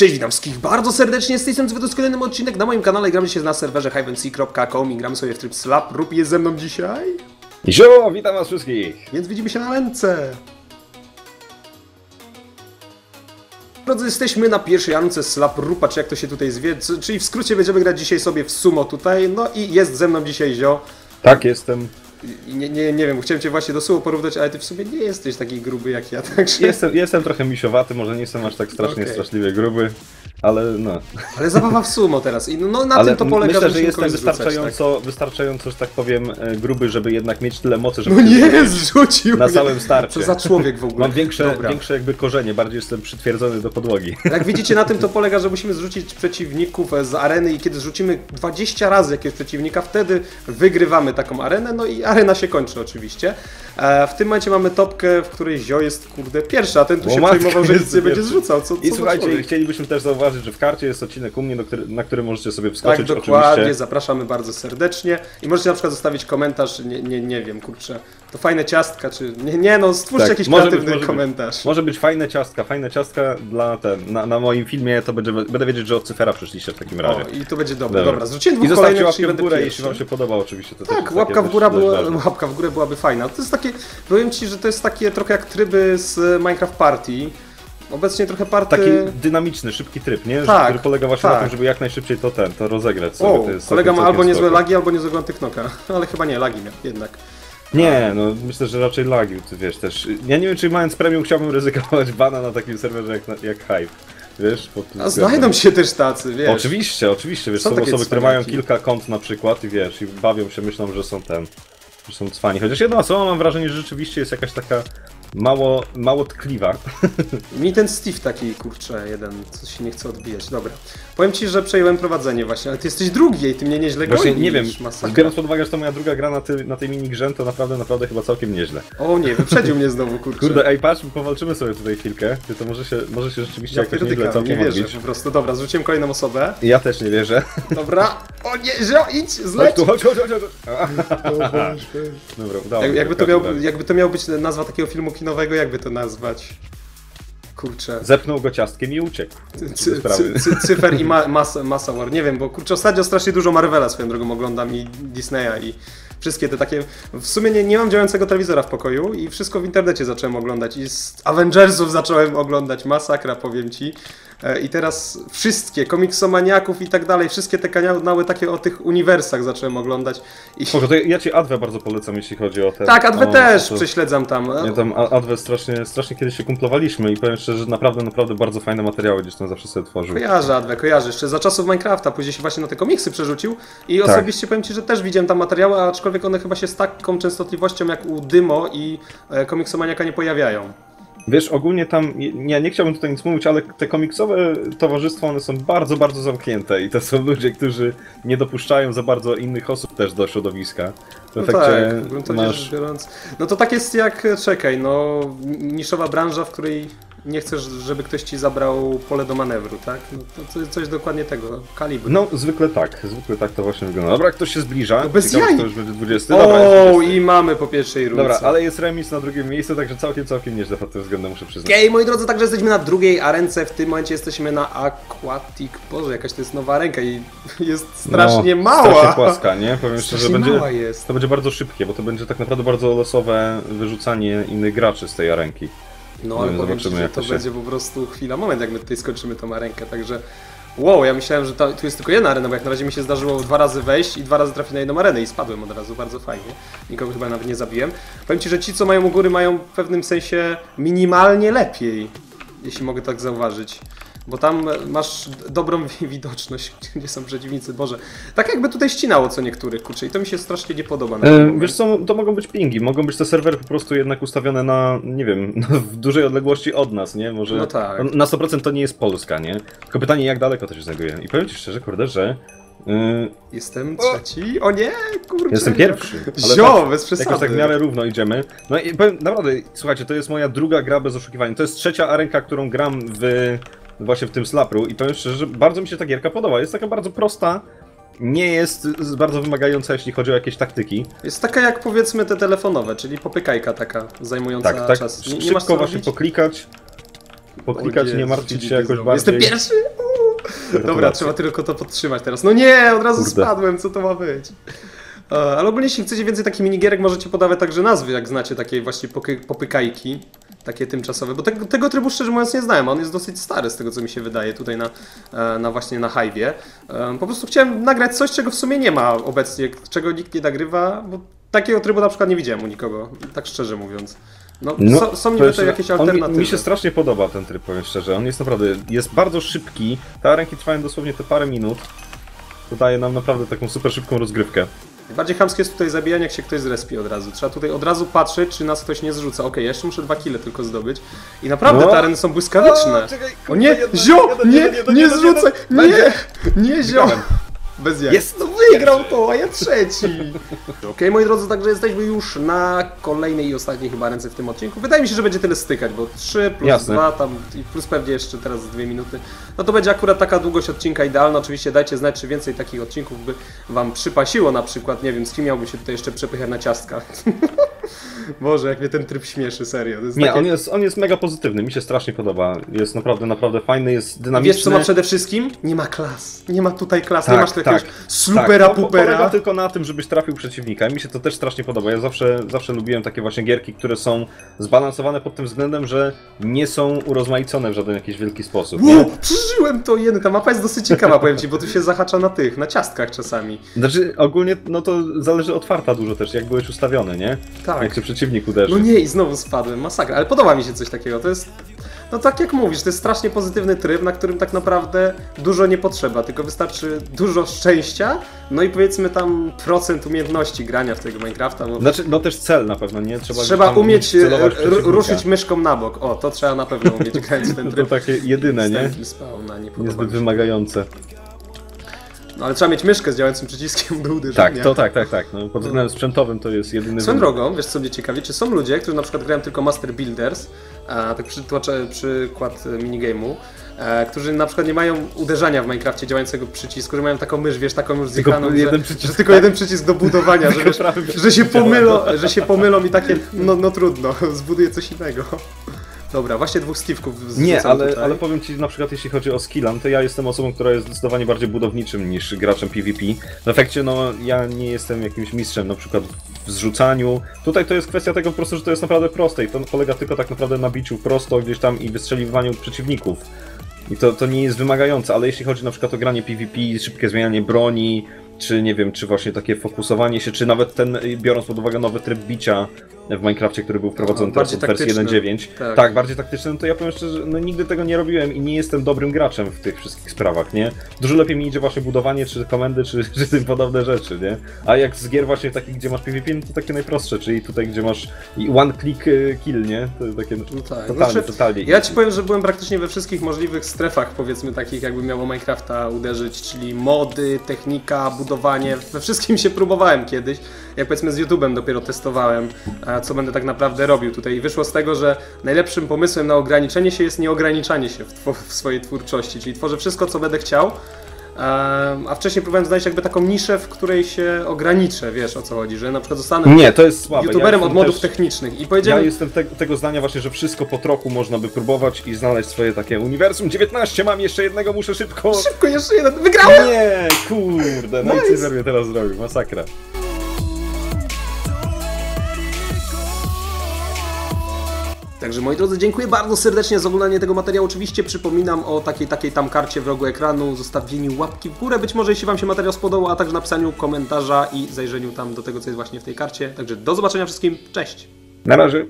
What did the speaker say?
Cześć, witam wszystkich bardzo serdecznie, z tej strony to jest kolejny odcinek na moim kanale, gramy się na serwerze hiveandseek.com i gramy sobie w tryb slap, Rup jest ze mną dzisiaj, Zio, witam was wszystkich! więc widzimy się na lęce. Drodzy, jesteśmy na pierwszej armce slap Rupa, czy jak to się tutaj zwie, czyli w skrócie będziemy grać dzisiaj sobie w sumo tutaj, no i jest ze mną dzisiaj Zio. Tak, jestem. Nie, nie, nie wiem, chciałem cię właśnie do sumo porównać, ale ty w sumie nie jesteś taki gruby jak ja, także... Jestem, jestem trochę misiowaty, może nie jestem aż tak strasznie Okej. straszliwie gruby, ale no. Ale zabawa w sumo teraz i no, no na ale tym to polega, myślę, że jestem kogoś zrzucać, wystarczająco, wystarczająco, że tak powiem, e, gruby, żeby jednak mieć tyle mocy, Tak. żeby No nie, zrzucił na całym starcie. Co za człowiek w ogóle. Mam większe, Dobra. większe jakby korzenie, bardziej jestem przytwierdzony do podłogi. Jak widzicie, na tym to polega, że musimy zrzucić przeciwników z areny i kiedy zrzucimy 20 razy jakiegoś przeciwnika, wtedy wygrywamy taką arenę, no i arena się kończy oczywiście. E, w tym momencie mamy topkę, w której Zio jest, kurde, pierwszy, a ten tu O się przejmował, że nic nie będzie zrzucał. Co, I słuchajcie, chcielibyśmy też zauważyć, że w karcie jest odcinek u mnie, który, na który możecie sobie Tak, wskoczyć dokładnie, oczywiście. zapraszamy bardzo serdecznie i możecie na przykład zostawić komentarz, nie, nie, nie wiem, kurczę, to fajne ciastka, czy nie, nie no, stwórzcie Tak, jakiś może być, kreatywny może być. komentarz. Może być fajne ciastka, fajne ciastka dla ten, na, na moim filmie, to będzie, będę wiedzieć, że od cyfera przyszliście w takim razie. O, i to będzie dobre, Dobra. dobra, zrzuciłem I dwóch zostawcie łapkę w górę, jeśli wam się podoba oczywiście. To Tak, łapka w, górę była, łapka w górę byłaby fajna. To jest takie, powiem Ci, że to jest takie trochę jak tryby z Minecraft Party. Obecnie trochę party... Taki dynamiczny, szybki tryb, nie? Tak, który polega właśnie tak. na tym, żeby jak najszybciej to ten, to rozegrać sobie. O, to jest kolega ma albo niezłe spoko. lagi, albo niezłego antyknoka. Ale chyba nie, lagi miał jednak. Nie, no myślę, że raczej lagi, ty wiesz też. Ja nie wiem, czy mając premium chciałbym ryzykować bana na takim serwerze jak, jak Hype. Wiesz? A znajdą się też tacy, wiesz. Oczywiście, oczywiście, wiesz, Są są, osoby, które mają kilka kont na przykład i wiesz, i bawią się, myślą, że są ten, że są cwani. Chociaż jedna osoba mam wrażenie, że rzeczywiście jest jakaś taka mało, mało tkliwa. Mi ten Steve taki, kurczę, jeden, co się nie chce odbijać. Dobra. Powiem Ci, że przejąłem prowadzenie właśnie, ale Ty jesteś drugi i Ty mnie nieźle Właśnie gonisz. nie wiem, masakra. biorąc pod uwagę, że to moja druga gra na, ty, na tej minigrze, to naprawdę, naprawdę chyba całkiem nieźle. O nie, wyprzedził mnie znowu, kurczę. Kurde, ej, patrz, powalczymy sobie tutaj chwilkę, ty to może się, może się rzeczywiście ja jakoś nieźle całkiem nie wierzę odbić. po prostu. Dobra, zrzuciłem kolejną osobę. Ja też nie wierzę. Dobra. O nie, Zio, idź, Chodź zleć. tu, chodź, chodź, chodź. chodź. Dobra, udało Jak, jakby, to miał, jakby to miał być nazwa takiego filmu kinowego, jakby to nazwać? Kurczę. Zepnął go ciastkiem i uciekł. Cy, cy, cy, cyfer i ma, masa, masa war. Nie wiem, bo kurczę, ostatnio strasznie dużo Marvela swoją drogą oglądam i Disneya i wszystkie te takie... W sumie nie, nie mam działającego telewizora w pokoju i wszystko w internecie zacząłem oglądać i z Avengersów zacząłem oglądać. Masakra, powiem ci. E, I teraz wszystkie, komiksomaniaków i tak dalej, wszystkie te kanały takie o tych uniwersach zacząłem oglądać. I... Spoko, to ja ci Adwę bardzo polecam, jeśli chodzi o te... Tak, Adwę o- też to- prześledzam tam. Ja tam Adwę strasznie, strasznie kiedyś się kumplowaliśmy i powiem szczerze, że naprawdę, naprawdę bardzo fajne materiały gdzieś tam zawsze sobie tworzył. Kojarzę Adwę, kojarzę. Jeszcze za czasów Minecrafta, później się właśnie na te komiksy przerzucił i Tak. osobiście powiem Ci, że też widziałem tam materiały, aczkolwiek one chyba się z taką częstotliwością jak u Dymo i e, komiksomaniaka nie pojawiają. Wiesz, ogólnie tam, ja nie chciałbym tutaj nic mówić, ale te komiksowe towarzystwa, one są bardzo, bardzo zamknięte i to są ludzie, którzy nie dopuszczają za bardzo innych osób też do środowiska. W No efekcie tak, masz... biorąc. No to tak jest jak, czekaj, no niszowa branża, w której nie chcesz, żeby ktoś Ci zabrał pole do manewru, tak? No to co- coś dokładnie tego, kalibru. No, zwykle tak, zwykle tak to właśnie wygląda. Dobra, ktoś się zbliża. No bez Ciekawe, jaj. to już będzie 20. Dobra, jest o, 20. i mamy po pierwszej rundce. Dobra, ale jest remis na drugim miejscu, także całkiem, całkiem nieźle pod tym względem muszę przyznać. Okej, moi drodzy, także jesteśmy na drugiej arence. W tym momencie jesteśmy na Aquatic. Boże, jakaś to jest nowa ręka i jest strasznie no, mała. Strasznie płaska, nie? Powiem szczerze, Strasznie będzie, mała jest. to będzie bardzo szybkie, bo to będzie tak naprawdę bardzo losowe wyrzucanie innych graczy z tej arenki. No Nie ale wiem, powiem ci, że to będzie po prostu chwila, moment, jak my tutaj skończymy tą arenkę, także... Wow, ja myślałem, że ta, tu jest tylko jedna arena, bo jak na razie mi się zdarzyło dwa razy wejść i dwa razy trafić na jedną arenę i spadłem od razu, bardzo fajnie. Nikogo chyba nawet nie zabiłem. Powiem ci, że ci, co mają u góry, mają w pewnym sensie minimalnie lepiej, jeśli mogę tak zauważyć. Bo tam masz dobrą wi- widoczność, gdzie są przeciwnicy. Boże, tak jakby tutaj ścinało co niektórych, kurczę, i to mi się strasznie nie podoba. E, wiesz co, to mogą być pingi, mogą być te serwery po prostu jednak ustawione na, nie wiem, w dużej odległości od nas, nie? Może No tak. na 100% to nie jest Polska, nie? Tylko pytanie, jak daleko to się znajduje. I powiem ci szczerze, kurde, że yy, Jestem trzeci. O nie, kurczę. jestem pierwszy. ale Zio, patrz, bez przesady. Jakoś tak w miarę równo idziemy. No i powiem, naprawdę, słuchajcie, to jest moja druga gra bez oszukiwania. To jest trzecia arenka, którą gram w właśnie w tym slapru i powiem szczerze, że bardzo mi się ta gierka podoba. Jest taka bardzo prosta, nie jest bardzo wymagająca, jeśli chodzi o jakieś taktyki. Jest taka jak powiedzmy te telefonowe, czyli popykajka taka zajmująca Tak, tak, czas. Nie, nie szybko masz co właśnie robić? poklikać. poklikać, nie martwić się jakoś znowu. bardziej. Jestem pierwszy! Dobra, trzeba tylko to podtrzymać teraz. No nie, od razu Kurde. spadłem, co to ma być? E, Ale ogólnie, jeśli chcecie więcej takich minigierek, możecie podawać także nazwy, jak znacie takie właśnie popykajki, takie tymczasowe, bo tego, tego trybu szczerze mówiąc nie znałem, on jest dosyć stary z tego co mi się wydaje tutaj na, e, na właśnie na Hive'ie. E, Po prostu chciałem nagrać coś, czego w sumie nie ma obecnie, czego nikt nie nagrywa, bo takiego trybu na przykład nie widziałem u nikogo, tak szczerze mówiąc. No, No, są, są niby to jakieś alternatywy. Mi, mi się strasznie podoba ten tryb, powiem szczerze. On jest naprawdę, jest bardzo szybki. Te arenki trwają dosłownie te parę minut. To daje nam naprawdę taką super szybką rozgrywkę. Najbardziej chamskie jest tutaj zabijanie, jak się ktoś zrespi od razu. Trzeba tutaj od razu patrzeć, czy nas ktoś nie zrzuca. Okej, ja jeszcze muszę dwa kile tylko zdobyć. I naprawdę No. te areny są błyskawiczne. O, czekaj, O kurde, nie, jeden, zio! jeden, Nie, jeden, jeden, nie jeden, zrzucaj! jeden. Nie! Nie, zio! Bez jak. Jest! No wygrał to, a ja trzeci! Okej, moi drodzy, także jesteśmy już na kolejnej i ostatniej chyba ręce w tym odcinku. Wydaje mi się, że będzie tyle stykać, bo 3 plus Jasne. 2 tam i plus pewnie jeszcze teraz 2 minuty. No to będzie akurat taka długość odcinka idealna. Oczywiście dajcie znać, czy więcej takich odcinków by wam przypasiło na przykład. Nie wiem, z kim miałby się tutaj jeszcze przepychać na ciastka. Boże, jak mnie ten tryb śmieszy, serio. Nie, takie... on jest, on jest mega pozytywny, mi się strasznie podoba. Jest naprawdę, naprawdę fajny, jest dynamiczny. Wiesz co ma przede wszystkim? Nie ma klas. Nie ma tutaj klas, nie Tak, masz tu jakiegoś tak. slupera tak, Polega pupera. tylko na tym, żebyś trafił przeciwnika. I mi się to też strasznie podoba. Ja zawsze, zawsze lubiłem takie właśnie gierki, które są zbalansowane pod tym względem, że nie są urozmaicone w żaden jakiś wielki sposób. Wow, Nie? przeżyłem to jeden. Ta mapa jest dosyć ciekawa, powiem ci, bo tu się zahacza na tych, na ciastkach czasami. Znaczy, ogólnie, no to zależy od farta dużo też, jak byłeś ustawiony, nie? Tak. Jak cię przeciwnik. No nie, i znowu spadłem, masakra. Ale podoba mi się coś takiego. To jest. No tak jak mówisz, to jest strasznie pozytywny tryb, na którym tak naprawdę dużo nie potrzeba, tylko wystarczy dużo szczęścia, no i powiedzmy tam procent umiejętności grania w tego Minecrafta. Bo Znaczy, no też cel na pewno, nie? Trzeba, trzeba umieć ruszyć myszką na bok. O, to trzeba na pewno umieć grać w ten No to tryb. takie jedyne, nie? Spawna, nie Niezbyt wymagające. No ale trzeba mieć myszkę z działającym przyciskiem do uderzenia. Tak, to tak, tak, tak. No, pod względem sprzętowym to jest jedyny Swoją drogą, wiesz co mnie ciekawi, czy są ludzie, którzy na przykład grają tylko Master Builders, a tak przytłaczę przykład e, minigame'u, e, którzy na przykład nie mają uderzania w Minecrafcie działającego przycisku, że mają taką mysz, wiesz, taką już Tylko zjechaną, jeden że, przycisk, że tylko jeden przycisk do budowania, że, wiesz, że się pomylą, że się pomylą i takie, no, no trudno, zbuduję coś innego. Dobra, właśnie dwóch Steve'ków Nie, ale, tutaj. ale powiem ci na przykład jeśli chodzi o skillan, to ja jestem osobą, która jest zdecydowanie bardziej budowniczym niż graczem PvP. W efekcie no ja nie jestem jakimś mistrzem na przykład w zrzucaniu. Tutaj to jest kwestia tego po prostu, że to jest naprawdę proste i to polega tylko tak naprawdę na biciu prosto gdzieś tam i wystrzeliwaniu przeciwników. I to, to nie jest wymagające, ale jeśli chodzi na przykład o granie PvP, szybkie zmienianie broni, czy nie wiem, czy właśnie takie fokusowanie się, czy nawet ten, biorąc pod uwagę nowy tryb bicia w Minecrafcie, który był wprowadzony No, teraz od wersji taktyczny. 1.9. Tak. Tak. bardziej taktyczny, no to ja powiem szczerze, no nigdy tego nie robiłem i nie jestem dobrym graczem w tych wszystkich sprawach, nie? Dużo lepiej mi idzie właśnie budowanie, czy komendy, czy, czy tym podobne rzeczy, nie? A jak z gier właśnie takich, gdzie masz PvP, no to takie najprostsze, czyli tutaj, gdzie masz one click y, kill, nie? To takie No tak. totalnie, Znaczy, totalnie. Ja ci powiem, że byłem praktycznie we wszystkich możliwych strefach, powiedzmy takich, jakby miało Minecrafta uderzyć, czyli mody, technika, budowanie. We wszystkim się próbowałem kiedyś. Jak powiedzmy z YouTube'em dopiero testowałem, e, co będę tak naprawdę robił tutaj. I wyszło z tego, że najlepszym pomysłem na ograniczenie się jest nieograniczanie się w, w swojej twórczości, czyli tworzę wszystko, co będę chciał. A wcześniej próbowałem znaleźć jakby taką niszę, w której się ograniczę, wiesz o co chodzi, że na przykład zostanę Nie, to jest słabe. youtuberem ja od modów też- technicznych i Ja powiedziałem, jestem te, tego zdania właśnie, że wszystko po trochu można by próbować i znaleźć swoje takie uniwersum 19, mam jeszcze jednego, muszę szybko... szybko jeszcze jeden, wygrałem! Nie, kurde, no Nice. i mnie teraz zrobił, masakra. Także moi drodzy, dziękuję bardzo serdecznie za oglądanie tego materiału. Oczywiście przypominam o takiej takiej tam karcie w rogu ekranu, zostawieniu łapki w górę, być może jeśli Wam się materiał spodobał, a także napisaniu komentarza i zajrzeniu tam do tego, co jest właśnie w tej karcie. Także do zobaczenia wszystkim, cześć! Na razie.